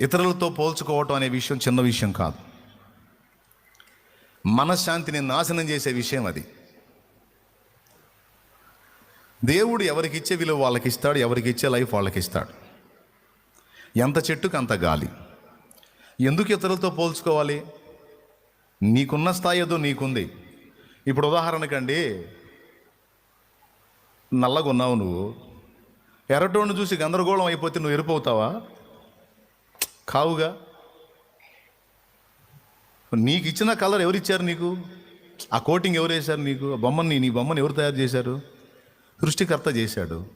ఇతరులతో పోల్చుకోవటం అనే విషయం చిన్న విషయం కాదు. మనశ్శాంతిని నాశనం చేసే విషయం అది. దేవుడు ఎవరికి ఇచ్చే విలువ వాళ్ళకి ఇస్తాడు ఎవరికి ఇచ్చే లైఫ్ వాళ్ళకి ఇస్తాడు ఎంత చెట్టుకు అంత గాలి. ఎందుకు ఇతరులతో పోల్చుకోవాలి? నీకున్న స్థాయి ఏదో నీకుంది. ఇప్పుడు ఉదాహరణకండి నల్లగా ఉన్నావు నువ్వు. ఎర్రటోడిని చూసి గందరగోళం అయిపోతే నువ్వు ఎరుపవుతావా కావుగా? నీకు ఇచ్చిన కలర్ ఎవరు ఇచ్చారు నీకు? ఆ కోటింగ్ ఎవరు వేశారు నీకు? ఆ బొమ్మని నీ బొమ్మని ఎవరు తయారు చేశారు? సృష్టికర్త చేశాడు.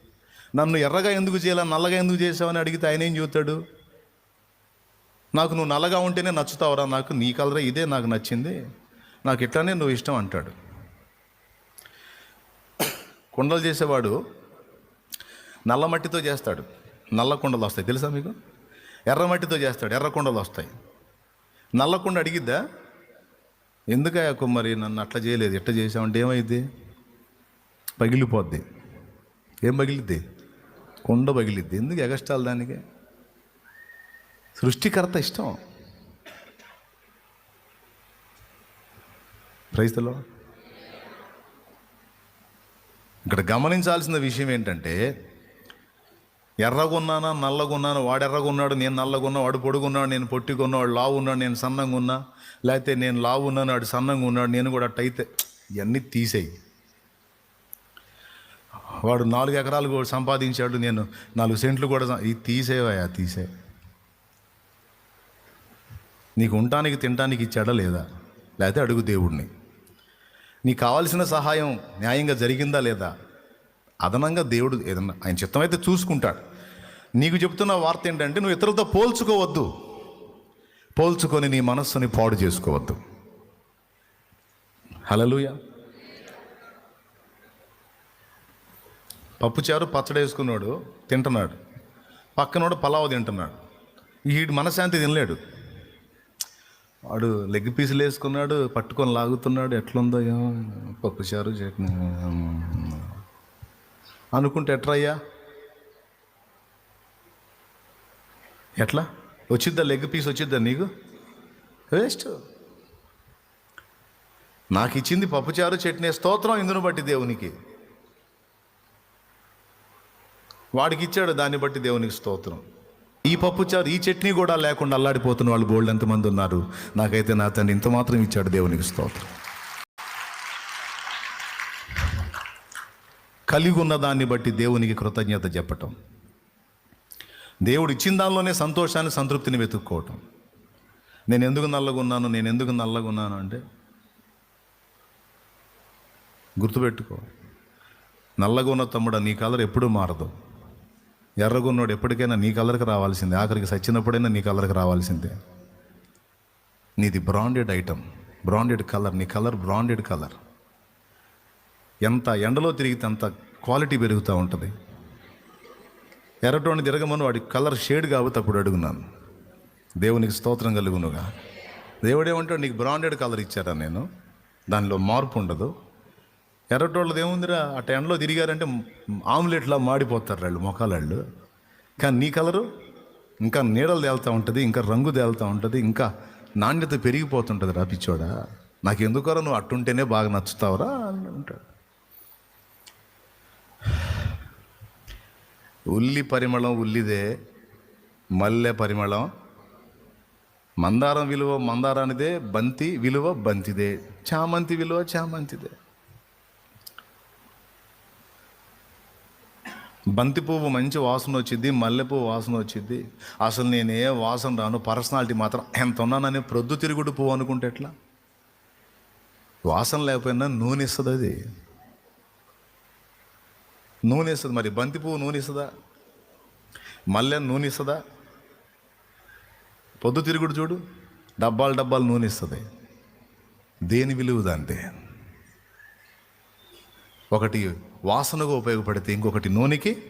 నన్ను ఎర్రగా ఎందుకు చేయాలా నల్లగా ఎందుకు చేసావని అడిగితే ఆయన ఏం చూస్తాడు? నాకు నువ్వు నల్లగా ఉంటేనే నచ్చుతావురా నాకు నీ కలరే ఇదే నాకు నచ్చింది. నాకు ఇట్లానే నువ్వు ఇష్టం అంటాడు. కుండలు చేసేవాడు నల్ల మట్టితో చేస్తాడు. నల్ల కుండలు వస్తాయి. తెలుసా మీకు? ఎర్రమట్టితో చేస్తాడు ఎర్రకుండలు వస్తాయి. నల్లకుండ అడిగిద్దా? ఎందుకయ్యా కుమ్మరి నన్ను అట్లా చేయలేదు ఎట్లా చేసామంటే ఏమైంది పగిలిపోద్ది. ఏం పగిలిద్ది? కుండ పగిలిద్ది. ఎందుకు ఎగస్టాలు దానికి? సృష్టికర్త ఇష్టం. ప్రైస్తలో ఇక్కడ గమనించాల్సిన విషయం ఏంటంటే ఎర్రగున్నానా నల్లగున్నాను? వాడు ఎర్రగున్నాడు నేను నల్లగున్నా వాడు పొడుగున్నాడు నేను పొట్టిగున్నాడు వాడు లావు ఉన్నాడు నేను సన్నంగా ఉన్నా లేకపోతే నేను లావు ఉన్నాను వాడు సన్నంగా ఉన్నాడు నేను కూడా అట్టయితే ఇవన్నీ తీసేయి. వాడు నాలుగు ఎకరాలు కూడా సంపాదించాడు నేను నాలుగు సెంట్లు కూడా ఇది తీసేవయా తీసే. నీకు ఉండటానికి తినటానికి ఇచ్చాడా లేదా? లేకపోతే అడుగు దేవుడిని. నీకు కావాల్సిన సహాయం న్యాయంగా జరిగిందా లేదా? అదనంగా దేవుడు ఏదన్నా ఆయన చిత్తం అయితే చూసుకుంటాడు. నీకు చెప్తున్న వార్త ఏంటంటే నువ్వు ఇతరులతో పోల్చుకోవద్దు. పోల్చుకొని నీ మనస్సుని పాడు చేసుకోవద్దు. హలలుయ పప్పుచారు పచ్చడి వేసుకున్నాడు తింటున్నాడు. పక్కనోడు పలావ్ తింటున్నాడు. వీడు మనశాంతి తినలేడు. వాడు లెగ్ పీసులు వేసుకున్నాడు పట్టుకొని లాగుతున్నాడు ఎట్లుందో ఏమో. పప్పుచారు చట్నీ. అనుకుంటే ఎట్రయ్యా? ఎట్లా? వచ్చిద్దా లెగ్ పీస్ వచ్చిద్దా నీకు? వేస్ట్. నాకు ఇచ్చింది పప్పుచారు చట్నీ స్తోత్రం ఇందును బట్టి దేవునికి. వాడికి ఇచ్చాడు దాన్ని బట్టి దేవునికి స్తోత్రం. ఈ పప్పుచారు ఈ చట్నీ కూడా లేకుండా అల్లాడిపోతున్న వాళ్ళు బోల్డ్ ఎంతమంది ఉన్నారు. నాకైతే నా తండ్రి ఇంత మాత్రం ఇచ్చాడు దేవునికి స్తోత్రం. కలిగి ఉన్న దాన్ని బట్టి దేవునికి కృతజ్ఞత చెప్పటం. దేవుడు ఇచ్చిన దానిలోనే సంతోషాన్ని సంతృప్తిని వెతుక్కోవటం. నేను ఎందుకు నల్లగున్నాను నేను ఎందుకు నల్లగున్నాను అంటే గుర్తుపెట్టుకో. నల్లగా ఉన్న తమ్ముడు నీ కలర్ ఎప్పుడూ మారదు. ఎర్రగున్నోడు ఎప్పటికైనా నీ కలర్కి రావాల్సిందే. ఆఖరికి సచ్చినప్పుడైనా నీ కలర్కి రావాల్సిందే. నీది బ్రాండెడ్ ఐటమ్ బ్రాండెడ్ కలర్ నీ కలర్ బ్రాండెడ్ కలర్ ఎంత ఎండలో తిరిగితే అంత క్వాలిటీ పెరుగుతూ ఉంటుంది. ఎర్రటోని తిరగమని వాడి కలర్ షేడ్ కాబట్టి అప్పుడు అడుగున్నాను. దేవునికి స్తోత్రం కలుగునుగా. దేవుడేమంటాడు నీకు బ్రాండెడ్ కలర్ ఇచ్చారా నేను? దానిలో మార్పు ఉండదు. ఎర్రటోళ్ళది ఏముందిరా ఆ ఎండలో తిరిగారంటే ఆమ్లెట్లా మాడిపోతారు వాళ్ళు మొఖాలు కానీ నీ కలరు ఇంకా నీడలు తేలుతూ ఉంటుంది ఇంకా రంగు తేలుతూ ఉంటుంది ఇంకా నాణ్యత పెరిగిపోతుంటుంది రా పిచ్చోడా. నాకు ఎందుకోరా నువ్వు అట్టుంటేనే బాగా నచ్చుతావురా అని అంటాడు. ఉల్లి పరిమళం ఉల్లిదే మల్లె పరిమళం. మందారం విలువ మందారానిదే బంతి విలువ బంతిదే. చామంతి విలువ చామంతిదే. బంతి పువ్వు మంచి వాసన వచ్చింది మల్లెపువ్వు వాసన వచ్చింది అసలు నేను ఏ వాసన రాను పర్సనాలిటీ మాత్రం ఎంత ఉన్నానని ప్రొద్దు తిరుగుడు పువ్వు అనుకుంటే ఎట్లా? వాసన లేకపోయినా నూనె ఇస్తుంది అది. నూనె ఇస్తుంది మరి బంతి పువ్వు నూనె ఇస్తుందా? మల్లె నూనె ఇస్తుందా? పొద్దు తిరుగుడు చూడు డబ్బాలు డబ్బాలు నూనె ఇస్తుంది. దేని విలువదంతే ఒకటి వాసనగా ఉపయోగపడితే ఇంకొకటి నూనెకి.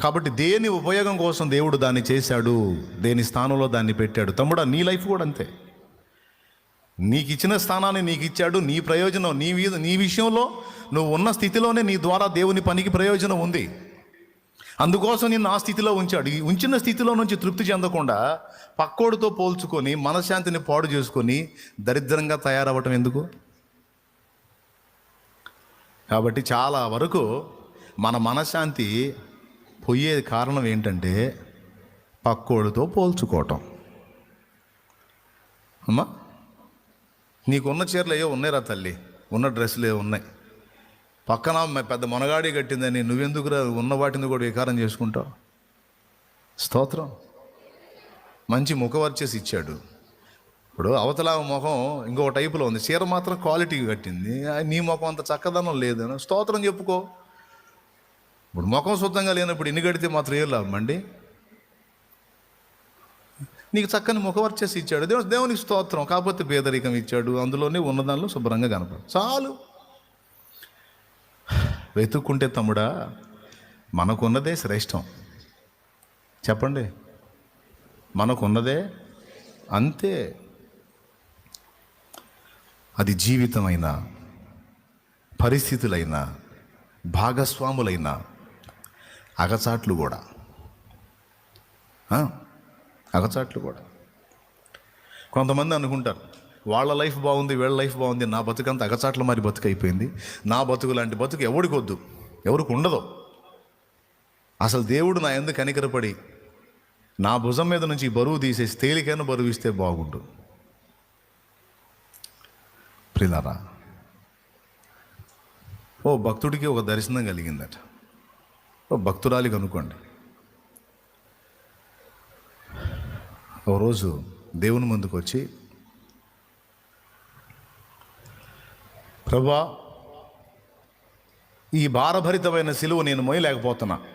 కాబట్టి దేని ఉపయోగం కోసం దేవుడు దాన్ని చేశాడు దేని స్థానంలో దాన్ని పెట్టాడు? తమ్ముడా నీ లైఫ్ కూడా అంతే. నీకు ఇచ్చిన స్థానాన్ని నీకు ఇచ్చాడు నీ ప్రయోజనం నీ మీద నీ విషయంలో నువ్వు ఉన్న స్థితిలోనే నీ ద్వారా దేవుని పనికి ప్రయోజనం ఉంది. అందుకోసం నిన్ను ఆ స్థితిలో ఉంచాడు. ఉంచిన స్థితిలో నుంచి తృప్తి చెందకుండా పక్కోడితో పోల్చుకొని మనశ్శాంతిని పాడు చేసుకొని దరిద్రంగా తయారవ్వటం ఎందుకు? కాబట్టి చాలా వరకు మన మనశ్శాంతి పోయే కారణం ఏంటంటే పక్కోడితో పోల్చుకోవటం. అమ్మా? నీకున్న చీరలు ఏవో ఉన్నాయిరా తల్లి. ఉన్న డ్రెస్సులు ఏవో ఉన్నాయి. పక్కన పెద్ద మొనగాడి కట్టిందని నువ్వెందుకురా ఉన్న వాటిని కూడా వికారం చేసుకుంటావు? స్తోత్రం. మంచి ముఖవర్చేసి ఇచ్చాడు. ఇప్పుడు అవతల ముఖం ఇంకో టైపులో ఉంది. చీర మాత్రం క్వాలిటీగా కట్టింది. నీ ముఖం అంత చక్కదనం లేదని స్తోత్రం చెప్పుకో. ఇప్పుడు ముఖం శుద్ధంగా లేనప్పుడు ఇన్ని కడితే మాత్రం ఏం లాభం అండి? నీకు చక్కని ముఖవర్ చేసి ఇచ్చాడు. దేవుడు దేవునికి స్తోత్రం. కాకపోతే పేదరికం ఇచ్చాడు. అందులోనే ఉన్నదానిలో శుభ్రంగా కనపడు. చాలు. వెతుక్కుంటే తమ్ముడా మనకున్నదే శ్రేష్టం. చెప్పండి. మనకున్నదే అంతే. అది జీవితమైన పరిస్థితులైన భాగస్వాములైన అగచాట్లు కూడా. అగచాట్లు కూడా. కొంతమంది అనుకుంటారు వాళ్ళ లైఫ్ బాగుంది వీళ్ళ లైఫ్ బాగుంది నా బతుకంత అగచాట్ల మరి బతుకు అయిపోయింది నా బతుకు లాంటి బతుకు ఎవడికి వద్దు ఎవరికి ఉండదు. అసలు దేవుడు నా ఎందుకు కనికరపడి నా భుజం మీద నుంచి బరువు తీసేసి తేలికైన బరువు ఇస్తే బాగుండు. ప్రిలారా ఓ భక్తుడికి ఒక దర్శనం కలిగిందట. ఓ భక్తురాలికి అనుకోండి ఒకరోజు రోజు దేవుని ముందుకు వచ్చి ప్రభా ఈ భారభరితమైన సిలువ నేను మోయలేకపోతున్నా.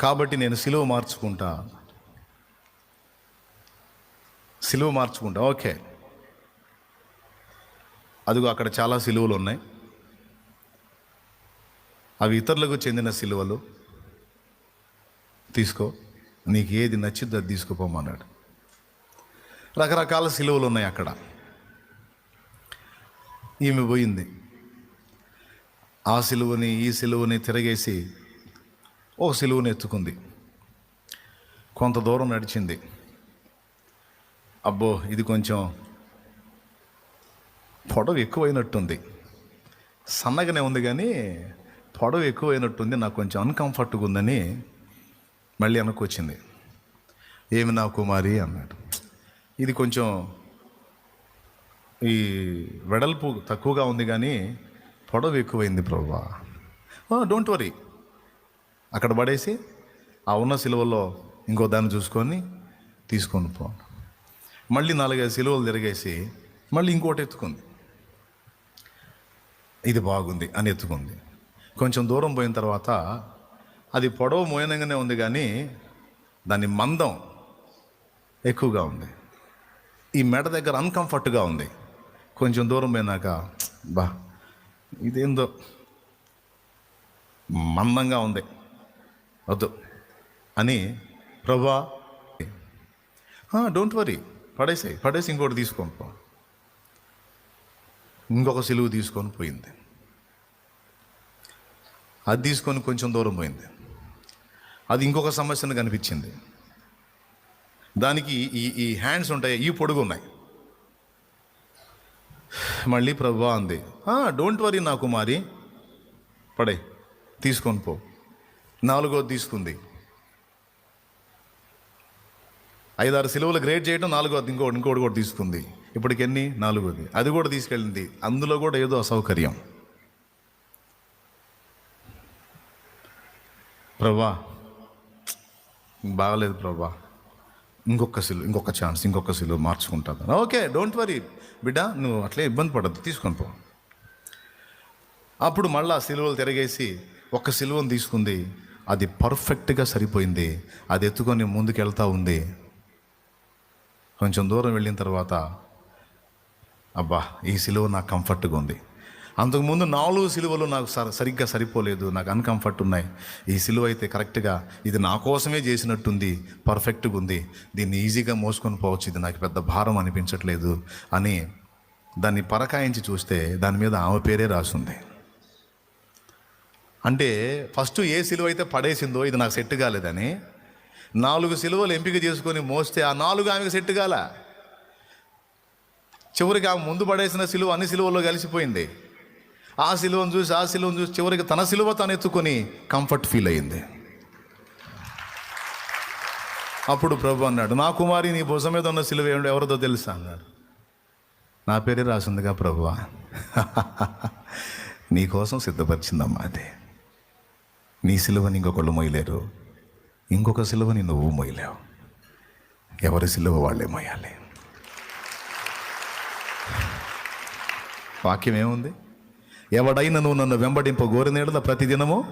కాబట్టి నేను సిలువ మార్చుకుంటా. సిలువ మార్చుకుంటా ఓకే. అదిగో అక్కడ చాలా సిలువలు ఉన్నాయి. అవి ఇతరులకు చెందిన సిలువలు. తీసుకో. నీకు ఏది నచ్చిద్దో అది తీసుకుపోమన్నాడు. రకరకాల సిలువలు ఉన్నాయి అక్కడ. ఈమె పోయింది. ఆ సిలువని ఈ సిలువని తిరగేసి ఓ సిలువని ఎత్తుకుంది. కొంత దూరం నడిచింది. అబ్బో ఇది కొంచెం పొడవు ఎక్కువైనట్టుంది. సన్నగానే ఉంది కానీ పొడవు ఎక్కువైనట్టుంది. నాకు కొంచెం అన్కంఫర్ట్గా ఉందని మళ్ళీ వెనక్కి ఏమి నా కుమారి? అన్నాడు. ఇది కొంచెం ఈ వెడల్పు తక్కువగా ఉంది కానీ పొడవు ఎక్కువైంది ప్రభా. డోంట్ వరీ అక్కడ పడేసి ఆ ఉన్న సిలువలో ఇంకో దాన్ని చూసుకొని తీసుకొని పో. మళ్ళీ నాలుగైదు సిలువలు తిరిగేసి మళ్ళీ ఇంకోటి ఎత్తుకుంది. ఇది బాగుంది అని ఎత్తుకుంది. కొంచెం దూరం పోయిన తర్వాత అది పొడవు మోయనంగానే ఉంది కానీ దాని మందం ఎక్కువగా ఉంది. ఈ మెడ దగ్గర అన్కంఫర్ట్గా ఉంది. కొంచెం దూరం పోయినాక బా ఇదేందో మందంగా ఉంది. వద్దు. అని ప్రభా డోంట్ వరీ పడేసాయి పడేసి ఇంకోటి తీసుకొని పో. ఇంకొక సిలువు తీసుకొని పోయింది. అది తీసుకొని కొంచెం దూరం పోయింది. అది ఇంకొక సమస్యను కనిపించింది. దానికి ఈ ఈ హ్యాండ్స్ ఉంటాయి ఈ పొడుగు ఉన్నాయి. మళ్ళీ ప్రభా అంది డోంట్ వరీ నా కుమారి పడే తీసుకొని పో. నాలుగోది తీసుకుంది. ఐదారు సిలువలు గ్రేడ్ చేయడం నాలుగోది ఇంకోటి ఇంకోటి కూడా తీసుకుంది. ఇప్పటికి ఎన్ని? నాలుగోది. అది కూడా తీసుకెళ్ళింది. అందులో కూడా ఏదో అసౌకర్యం. ప్రభా బాగలేదు ప్రభా. ఇంకొక సిలు ఇంకొక ఛాన్స్ ఇంకొక సిలువ మార్చుకుంటాను ఓకే డోంట్ వరీ బిడ్డ నువ్వు అట్లే ఇబ్బంది పడద్దు. తీసుకొని పో. అప్పుడు మళ్ళా సిలువలు తిరగేసి ఒక సిలువను తీసుకుంది. అది పర్ఫెక్ట్గా సరిపోయింది. అది ఎత్తుకొని ముందుకు వెళ్తూ ఉంది. కొంచెం దూరం వెళ్ళిన తర్వాత అబ్బా ఈ సిలువ నాకు కంఫర్ట్గా ఉంది. అంతకుముందు నాలుగు సిలువలు నాకు సర సరిగ్గా సరిపోలేదు నాకు అన్కంఫర్ట్ ఉన్నాయి. ఈ సిలువ అయితే కరెక్ట్గా ఇది నా కోసమే చేసినట్టుంది పర్ఫెక్ట్గా ఉంది. దీన్ని ఈజీగా మోసుకొని పోవచ్చు ఇది నాకు పెద్ద భారం అనిపించట్లేదు అని దాన్ని పరకాయించి చూస్తే దాని మీద ఆమె పేరే రాసింది. అంటే ఫస్ట్ ఏ సిలువ అయితే పడేసిందో ఇది నాకు సెట్ కాలేదని నాలుగు సిలువలు ఎంపిక చేసుకొని మోస్తే ఆ నాలుగు ఆమెకు సెట్ కాల? చివరికి ఆమె ముందు పడేసిన సిలువ అన్ని సిలువల్లో కలిసిపోయింది. ఆ సిలువను చూసి ఆ సిలువను చూసి చివరికి తన సిలువ తను ఎత్తుకొని కంఫర్ట్ ఫీల్ అయింది అప్పుడు ప్రభు అన్నాడు నా కుమారి నీ భుజం మీద ఉన్న సిలువ ఏమిటో ఎవరిదో తెలుసా? అన్నాడు. నా పేరే రాసిందిగా ప్రభువా. నీ కోసం సిద్ధపరిచిందమ్మా అది. నీ సిలువని ఇంకొకళ్ళు మొయ్యలేరు. ఇంకొక సిలువని నువ్వు మొయ్యలేవు. ఎవరి సిలువ వాళ్ళే మొయ్యాలి. వాక్యం ఏముంది? ఎవడైనా నువ్వు నన్ను వెంబడింప గోరినీడల ప్రతిదినము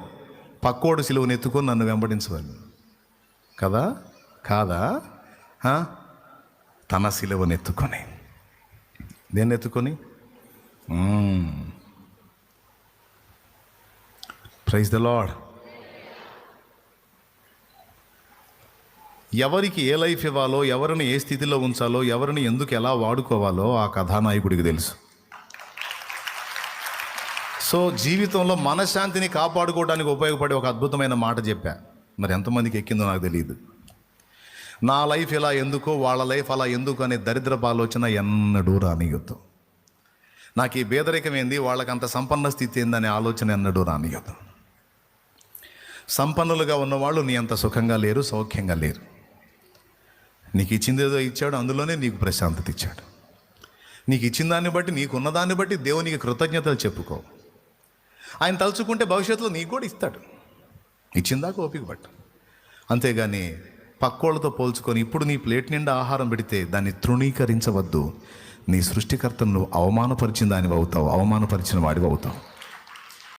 పక్కోడు సిలువను ఎత్తుకొని నన్ను వెంబడించవాలి కదా? కాదా? తన సిలువను ఎత్తుకొని దేన్ని ఎత్తుకొని ప్రైజ్ ద లాడ్ ఎవరికి ఏ లైఫ్ ఇవ్వాలో ఎవరిని ఏ స్థితిలో ఉంచాలో ఎవరిని ఎందుకు ఎలా వాడుకోవాలో ఆ కథానాయకుడికి తెలుసు. సో జీవితంలో మనశ్శాంతిని కాపాడుకోవడానికి ఉపయోగపడే ఒక అద్భుతమైన మాట చెప్పా. మరి ఎంతమందికి ఎక్కిందో నాకు తెలియదు నా లైఫ్ ఇలా ఎందుకో వాళ్ళ లైఫ్ అలా ఎందుకు అనే దరిద్రపు ఆలోచన ఎన్నడూ రానియొద్దు. నాకు ఈ భేదరికం ఏంది వాళ్ళకి అంత సంపన్న స్థితి ఏందనే ఆలోచన ఎన్నడూ రానియొద్దు. సంపన్నులుగా ఉన్నవాళ్ళు నీ అంత సుఖంగా లేరు సౌఖ్యంగా లేరు. నీకు ఇచ్చింది ఏదో ఇచ్చాడు అందులోనే నీకు ప్రశాంతత ఇచ్చాడు. నీకు ఇచ్చిన దాన్ని బట్టి నీకున్న దాన్ని బట్టి దేవునికి కృతజ్ఞతలు చెప్పుకో. ఆయన తలుచుకుంటే భవిష్యత్తులో నీకు కూడా ఇస్తాడు. ఇచ్చిందాక ఓపిక పట్టు. అంతేగాని పక్కోళ్ళతో పోల్చుకొని ఇప్పుడు నీ ప్లేట్ నిండా ఆహారం పెడితే దాన్ని తృణీకరించవద్దు. నీ సృష్టికర్తను నువ్వు అవమానపరిచిన దానివి అవుతావు అవమానపరిచిన వాడివి అవుతావు